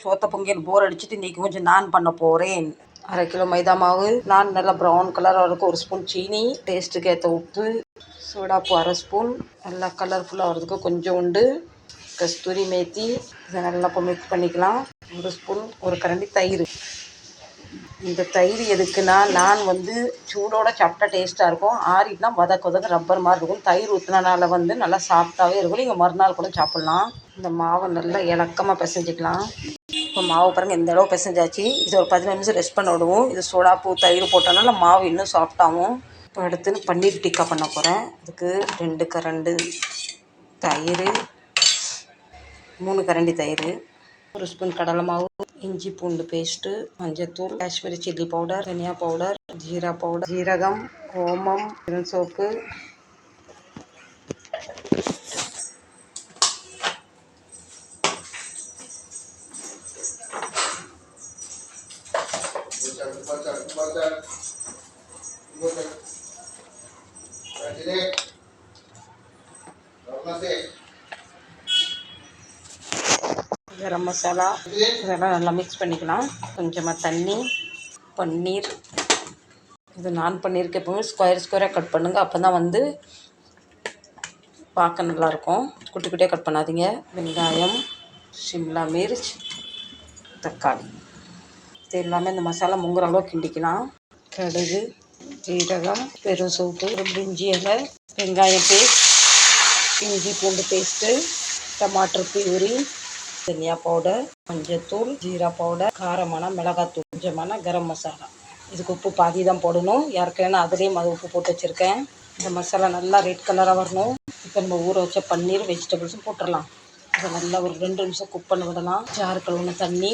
சோத்த பொங்கல் போர் அடிச்சுட்டு இன்றைக்கி கொஞ்சம் நான் பண்ண போகிறேன் அரை கிலோ மைதா மாவு நான் நல்லா ப்ரௌன் கலர் வரதுக்கு ஒரு ஸ்பூன் சீனி டேஸ்ட்டுக்கு ஏற்ற உப்பு சோடாப்பு அரை ஸ்பூன் நல்லா கலர்ஃபுல்லாக வரதுக்கு கொஞ்சோண்டு கஸ்தூரி மேத்தி இதை நல்லா இப்போ மிக்ஸ் பண்ணிக்கலாம். ஒரு ஸ்பூன் ஒரு கரண்டி தயிர். இந்த தயிர் எதுக்குன்னா நான் வந்து சூடோட சாப்பிட்டா டேஸ்ட்டாக இருக்கும் ஆறிட்டுனா வதக்க வதக்க ரப்பர் மாதிரி இருக்கும். தயிர் ஊற்றினால வந்து நல்லா சாஃப்டாகவே இருக்கும். நீங்கள் மறுநாள் கூட சாப்பிட்லாம். இந்த மாவை நல்லா இலக்கமாக பிசைஞ்சிக்கலாம். இப்போ மாவு பாருங்கள் இந்த அளவு பிசைஞ்சாச்சு. இது ஒரு பதினஞ்சு நிமிஷம் ரெஸ்ட் பண்ண விடுவோம். இது சோடாப்பூ தயிர் போட்டனால மாவு இன்னும் சாஃப்டாகும் இப்போ அடுத்து பன்னீர் டிக்கா பண்ண போகிறேன் அதுக்கு ரெண்டு கரண்டு தயிர் மூணு கரண்டி தயிர் ஒரு ஸ்பூன் கடலை மாவு இஞ்சி பூண்டு பேஸ்ட்டு மஞ்சத்தூள் Kashmiri chilli powder dhania powder jeera powder ஜீரகம் ஓமம் சோப்பு கரம் மசாலா. இதெல்லாம் நல்லா மிக்ஸ் பண்ணிக்கலாம். கொஞ்சமாக தண்ணி பன்னீர். இது நான் பன்னீருக்கு எப்பவுமே ஸ்கொயர் ஸ்கொயராக கட் பண்ணுங்கள் அப்போ தான் வந்து பார்க்க நல்லாயிருக்கும் குட்டி குட்டியாக கட் பண்ணாதீங்க. வெங்காயம் சிம்லா மிர்ச் தக்காளி. எல்லாமே இந்த மசாலா முங்குற அளவு கிண்டிக்கலாம். கடுகு ஜீரகம் பெரும் சோப்பு ஒரு பிரிஞ்சி இலை வெங்காயம் பேஸ்ட் இஞ்சி பூண்டு பேஸ்ட்டு டமாட்டர் பியூரி தனியா பவுடர் மஞ்சத்தூள் ஜீரா பவுடர் காரமான மிளகாத்தூள் கொஞ்சமான கரம் மசாலா. இதுக்கு உப்பு பாதி தான் போடணும். யாருக்கேனா அதுலேயும் அது உப்பு போட்டு வச்சுருக்கேன். இந்த மசாலா நல்லா ரெட் கலராக வரணும். இப்போ நம்ம ஊற வச்ச பன்னீர் வெஜிடபிள்ஸும் போட்டுடலாம் இதை நல்லா ஒரு ரெண்டு நிமிஷம் குக் பண்ண விடலாம். ஜாறு கழுவுன தண்ணி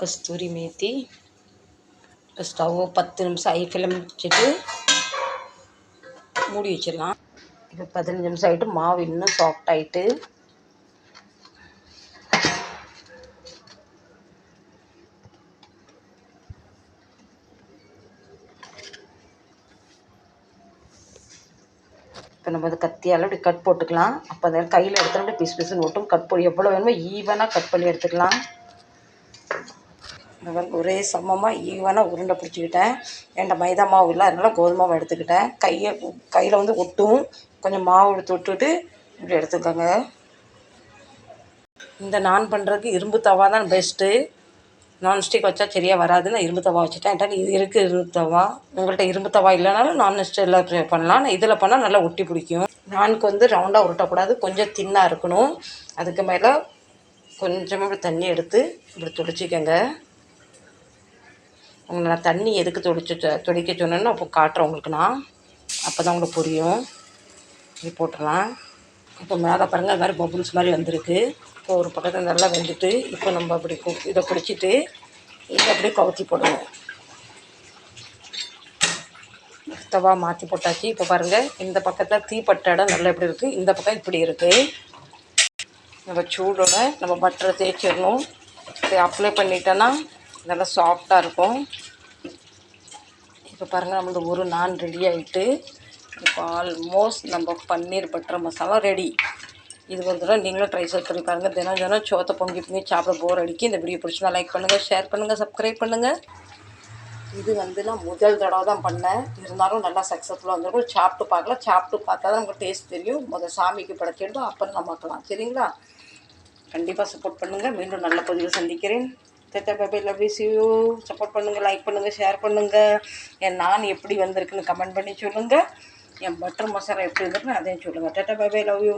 கஸ்தூரி மேத்தி. இப்போ ஸ்டவ் பத்து நிமிஷம் ஐ ஃபிலம் வச்சுட்டு மூடி வச்சிடலாம். இப்போ பதினஞ்சு நிமிஷம் ஆகிட்டு மாவு இன்னும் சாஃப்ட் ஆகிட்டு இப்போ நம்ம அது கத்தியால் இப்படி கட் போட்டுக்கலாம். அப்போ அந்த கையில் எடுத்தோம் அப்படியே பிசு பிசுன்னு ஓட்டும் கட் போட்டு எவ்வளோ வேணுமோ ஈவனாக கட் பண்ணி எடுத்துக்கலாம். இந்த மாதிரி ஒரே சமமாக ஈவனாக உருண்டை பிடிச்சிக்கிட்டேன். என்கிட்ட மைதா மாவு இல்லை அதனால கோதுமை மாவு எடுத்துக்கிட்டேன். கையை கையில் வந்து ஒட்டும். கொஞ்சம் மாவு எடுத்து விட்டுட்டு இப்படி எடுத்துக்கோங்க. இந்த நான் பண்ணுறதுக்கு இரும்பு தவா தான் பெஸ்ட்டு நான்ஸ்டிக் வச்சா சரியாக வராது நான் இரும்பு தவா வச்சுட்டேன். என்கிட்ட இது இருக்குது இரும்பு தவா. உங்கள்கிட்ட இரும்பு தவா இல்லைனாலும் நான்ஸ்டிக்கில் ட்ரை பண்ணலாம். நான் இதில் பண்ணால் நல்லா ஒட்டி பிடிக்கும். நானுக்கு வந்து ரவுண்டாக உருட்டக்கூடாது. கொஞ்சம் தின்னாக இருக்கணும். அதுக்கு மேலே கொஞ்சமாக தண்ணி எடுத்து இப்படி துடைச்சிக்கோங்க. உங்களை நான் தண்ணி எதுக்கு துடைச்சி துடைக்க சொன்னேன்னு அப்போ காட்டுறேன் உங்களுக்கு நான். அப்போ தான் உங்களுக்கு புரியும். இப்படி போட்டுடலாம். இப்போ மேலே பாருங்கள் அது மாதிரி பபுள்ஸ் மாதிரி வந்திருக்கு. இப்போ ஒரு பக்கத்தில் நல்லா வெந்துட்டு இப்போ நம்ம அப்படி கு- இதை பிடிச்சிட்டு இதை அப்படியே கவுத்தி போடுவோம் தவா மாற்றி போட்டாச்சு. இப்போ பாருங்கள் இந்த பக்கத்தில் தீப்பட்ட இடம் நல்லா எப்படி இருக்குது இந்த பக்கம் இப்படி இருக்குது நம்ம சூடோட நம்ம பட்டரை தேய்ச்சிடணும். அப்ளை பண்ணிட்டோன்னா நல்லா சாஃப்டாக இருக்கும். இப்போ பாருங்கள் நம்மளது ஒரு நான் ரெடி ஆகிட்டு இப்போ ஆல்மோஸ்ட் நம்ம பன்னீர் பட்டர் மசாலா ரெடி இது ஒரு தடவை நீங்களும் ட்ரை செட் பண்ணி பாருங்கள் தினம் தினம் சோத்தை பொங்கி பொங்கி சாப்பிட போர் அடிக்கி. இந்த வீடியோ பிடிச்சினா லைக் பண்ணுங்கள் ஷேர் பண்ணுங்கள் சப்ஸ்கிரைப் பண்ணுங்கள் இது வந்து நான் முதல் தடவை தான் பண்ணேன். இருந்தாலும் நல்லா சக்ஸஸ்ஃபுல்லாக வந்திருக்கும். சாப்பிட்டு பார்க்கலாம் சாப்பிட்டு பார்த்தா தான் நமக்கு டேஸ்ட் தெரியும். முதல் சாமிக்கு படைச்சிட்டு அப்புறம் நம்ம பார்க்கலாம் சரிங்களா? கண்டிப்பாக சப்போர்ட் பண்ணுங்கள் மீண்டும் நல்ல பதிவு சந்திக்கிறேன். Datta baby love is you support பண்ணுங்கள் லைக் பண்ணுங்கள் ஷேர் பண்ணுங்கள் என் நான் எப்படி வந்திருக்குன்னு கமெண்ட் பண்ணி சொல்லுங்கள் என் பட்டர் மசாலா எப்படி இருந்திருக்குன்னு அதையும் சொல்லுங்கள் டேட்டா பேபி லவ் யூ